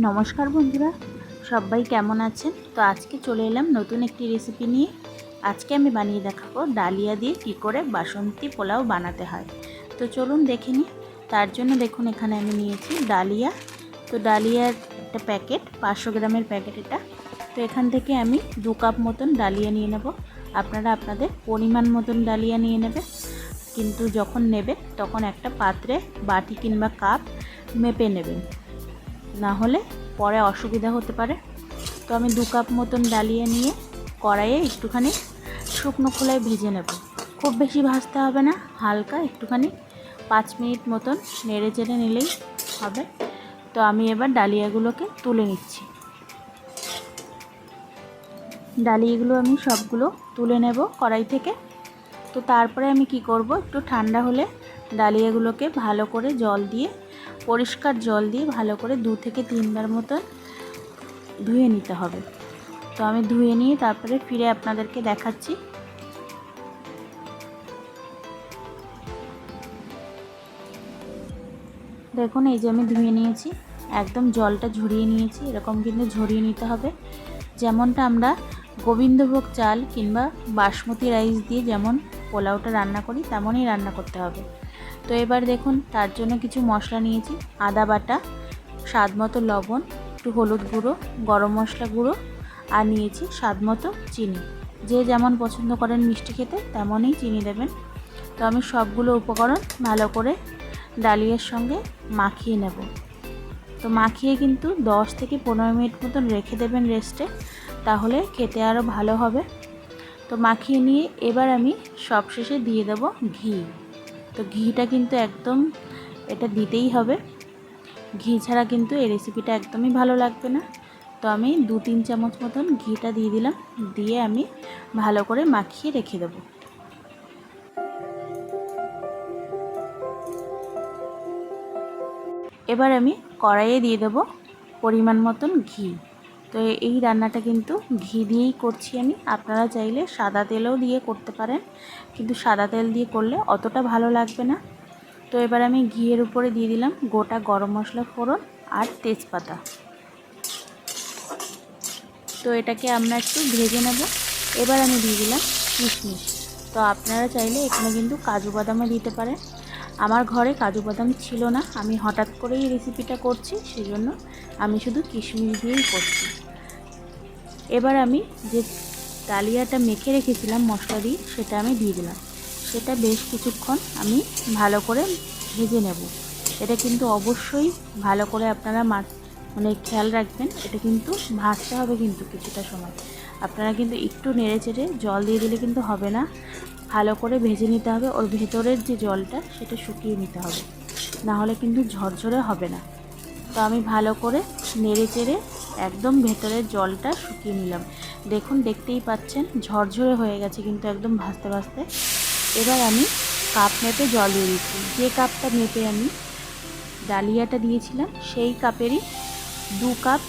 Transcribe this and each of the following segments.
নমস্কার বন্ধুরা, সবাই কেমন আছেন? তো আজকে চলে এলাম নতুন একটি রেসিপি নিয়ে। আজকে আমি বানিয়ে দেখাবো ডালিয়া দিয়ে কী করে বাসন্তী পোলাও বানাতে হয়। তো চলুন দেখে নিই। তার জন্য দেখুন, এখানে আমি নিয়েছি ডালিয়া। তো ডালিয়ার একটা প্যাকেট, পাঁচশো গ্রামের প্যাকেট এটা। তো এখান থেকে আমি দু কাপ মতন ডালিয়া নিয়ে নেব। আপনারা আপনাদের পরিমাণ মতন ডালিয়া নিয়ে নেবে কিন্তু যখন নেবে তখন একটা পাত্রে বাটি কিংবা কাপ মেপে নেবেন। না হলে পরে অসুবিধা হতে পারে। তো আমি দু কাপ মতন ডালিয়ে নিয়ে কড়াইয়ে একটুখানি শুকনো খোলায় ভেজে নেব। খুব বেশি ভাজতে হবে না, হালকা একটুখানি পাঁচ মিনিট মতন নেড়ে চেড়ে নিলেই হবে। তো আমি এবার ডালিয়াগুলোকে তুলে নিচ্ছি। ডালিয়াগুলো আমি সবগুলো তুলে নেব কড়াই থেকে। তো তারপরে আমি কি করব, একটু ঠান্ডা হলে ডালিয়াগুলোকে ভালো করে জল দিয়ে পরিষ্কার জল দিয়ে ভালো করে দু থেকে তিনবার মতন ধুয়ে নিতে হবে। তো আমি ধুয়ে নিয়ে তারপরে ফিরে আপনাদেরকে দেখাচ্ছি। দেখুন, এই যে আমি ধুয়ে নিয়েছি। একদম জলটা ঝরিয়ে নিয়েছি। এরকম কিন্তু ঝরিয়ে নিতে হবে। যেমনটা আমরা গোবিন্দভোগ চাল কিংবা বাসমতি রাইস দিয়ে যেমন পোলাওটা রান্না করি, তেমনই রান্না করতে হবে। তো এবার দেখুন, তার জন্য কিছু মশলা নিয়েছি। আদা বাটা, স্বাদ মতো লবণ, একটু হলুদ গুঁড়ো, গরম মশলা গুঁড়ো, আর নিয়েছি স্বাদ মতো চিনি। যে যেমন পছন্দ করেন মিষ্টি খেতে, তেমনই চিনি দেবেন। তো আমি সবগুলো উপকরণ ভালো করে ডালিয়ার সঙ্গে মাখিয়ে নেব। তো মাখিয়ে কিন্তু 10 থেকে পনেরো মিনিট মতন রেখে দেবেন রেস্টে, তাহলে খেতে আরও ভালো হবে। তো মাখিয়ে নিয়ে এবার আমি সবশেষে দিয়ে দেব ঘি। তো ঘিটা কিন্তু একদম এটা দিতেই হবে। ঘি ছাড়া কিন্তু এই রেসিপিটা একদমই ভালো লাগবে না। তো আমি দু তিন চামচ মতন ঘিটা দিয়ে দিলাম। দিয়ে আমি ভালো করে মাখিয়ে রেখে দেবো। এবার আমি কড়াইয়ে দিয়ে দেবো পরিমাণ মতন ঘি। তো এই রান্নাটা কিন্তু ঘি দিয়েই করছি আমি। আপনারা চাইলে সাদা তেলও দিয়ে করতে পারেন, কিন্তু সাদা তেল দিয়ে করলে অতটা ভালো লাগবে না। তো এবার আমি ঘিয়ের উপরে দিয়ে দিলাম গোটা গরম মশলা ফোড়ন আর তেজপাতা। তো এটাকে আমরা একটু ভেজে নেব। এবার আমি দিয়ে দিলাম কিশমিশ। তো আপনারা চাইলে এখানে কিন্তু কাজু বাদামও দিতে পারেন। আমার ঘরে কাজু বাদাম ছিল না, আমি হঠাৎ করেই রেসিপিটা করছি, সেজন্য আমি শুধু কিশমিশ দিয়েই করছি। এবার আমি যে ডালিয়াটা মেখে রেখেছিলাম মশলা দিয়ে, সেটা আমি দিয়ে দিলাম। সেটা বেশ কিছুক্ষণ আমি ভালো করে ভেজে নেব। এটা কিন্তু অবশ্যই ভালো করে আপনারা মাছ মানে খেয়াল রাখবেন, এটা কিন্তু ভাজতে হবে কিন্তু কিছুটা সময়। আপনারা কিন্তু একটু নেড়ে চেড়ে জল দিয়ে দিলে কিন্তু হবে না। ভালো করে ভেজে নিতে হবে, ওর ভেতরের যে জলটা, সেটা শুকিয়ে নিতে হবে। না হলে কিন্তু ঝরঝরে হবে না। তো আমি ভালো করে নেড়ে চেড়ে একদম ভেতরের জলটা শুকিয়ে নিলাম। দেখুন, দেখতেই পাচ্ছেন, ঝরঝরে হয়ে গেছে, কিন্তু একদম ভাজতে ভাজতে এবার আমি কাপ মেপে জল দিয়ে দিচ্ছি। যে কাপটা মেপে আমি ডালিয়াটা দিয়েছিলাম, সেই কাপেরই দু কাপ,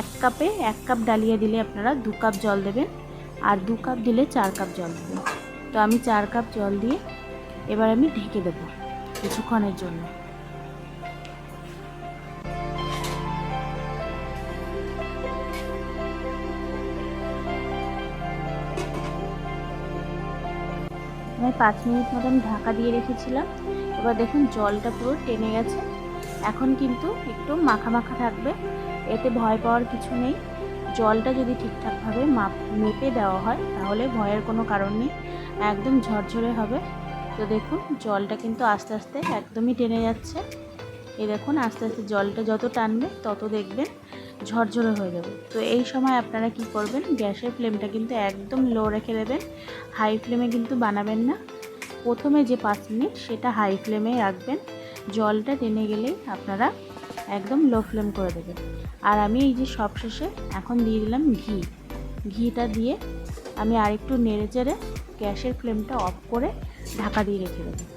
এক কাপে এক কাপ ডালিয়া দিলে আপনারা দু কাপ জল দেবেন আর দু কাপ দিলে চার কাপ জল দেবেন। তো আমি চার কাপ জল দিয়ে এবার আমি ঢেকে দেব কিছুক্ষণের জন্য। আমি পাঁচ মিনিট মতন ঢাকা দিয়ে রেখেছিলাম। এবার দেখুন জলটা পুরো টেনে গেছে। এখন কিন্তু একটু মাখা মাখা থাকবে। এতে ভয় পাওয়ার কিছু নেই। জলটা যদি ঠিকঠাকভাবে মাপ, মেপে দেওয়া হয়, তাহলে ভয়ের কোনো কারণ নেই। একদম ঝরঝরে হবে। তো দেখুন জলটা কিন্তু আস্তে আস্তে একদমই টেনে যাচ্ছে। এই দেখুন আস্তে আস্তে জলটা যত টানবে, তত দেখবেন ঝরঝরে হয়ে যাবে। তো এই সময় আপনারা কি করবেন, গ্যাসের ফ্লেমটা কিন্তু একদম লো রেখে দেবেন। হাই ফ্লেমে কিন্তু বানাবেন না। প্রথমে যে পাঁচ মিনিট সেটা হাই ফ্লেমে রাখবেন। জলটা টেনে গেলেই আপনারা একদম লো ফ্লেম করে দেবেন। আর আমি এই যে সবশেষে এখন দিয়ে দিলাম ঘি। ঘিটা দিয়ে আমি আরেকটু নেড়ে চেড়ে গ্যাসের ফ্লেমটা অফ করে ঢাকা দিয়ে রেখে দেব।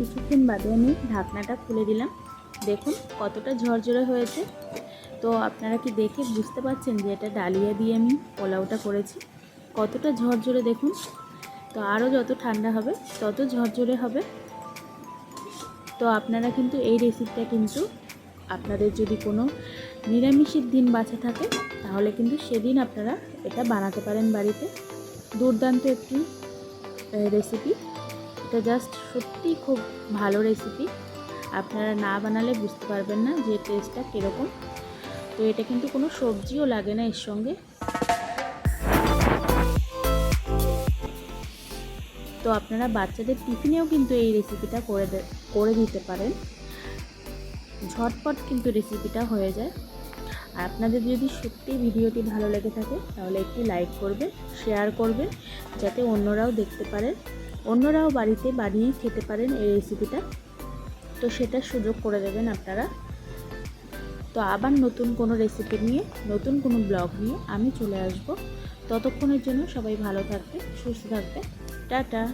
কিছুক্ষণ বাদে আমি ঢাকনাটা খুলে দিলাম। দেখুন কতটা ঝরঝরে হয়েছে। তো আপনারা কি দেখে বুঝতে পারছেন যে এটা ডালিয়া দিয়ে আমি পোলাওটা করেছি? কতটা ঝরঝরে দেখুন। তো আরও যত ঠান্ডা হবে, তত ঝরঝরে হবে। তো আপনারা কিন্তু এই রেসিপিটা কিন্তু আপনাদের যদি কোনো নিরামিষের দিন বাছা থাকে, তাহলে কিন্তু সেদিন আপনারা এটা বানাতে পারেন বাড়িতে। দুর্দান্ত একটি রেসিপি এটা জাস্ট সত্যিই খুব ভালো রেসিপি আপনারা না বানালে বুঝতে পারবেন না যে টেস্টটা কীরকম। তো এটা কিন্তু কোনো সবজিও লাগে না এর সঙ্গে। তো আপনারা বাচ্চাদের টিফিনেও কিন্তু এই রেসিপিটা করে করে দিতে পারেন। ঝটপট কিন্তু রেসিপিটা হয়ে যায়। আর আপনাদের যদি সত্যি ভিডিওটি ভালো লেগে থাকে, তাহলে একটি লাইক করবে শেয়ার করবে যাতে অন্যরাও দেখতে পারেন। অন্যরাও বাড়িতে বানিয়ে খেতে পারেন এই রেসিপিটা তো সেটা সুযোগ করে দেবেন আপনারা। তো আবার নতুন কোনো রেসিপি নিয়ে, নতুন কোনো ব্লগ নিয়ে আমি চলে আসব। ততক্ষণের জন্য সবাই ভালো থাকবে সুস্থ থাকবে টাটা!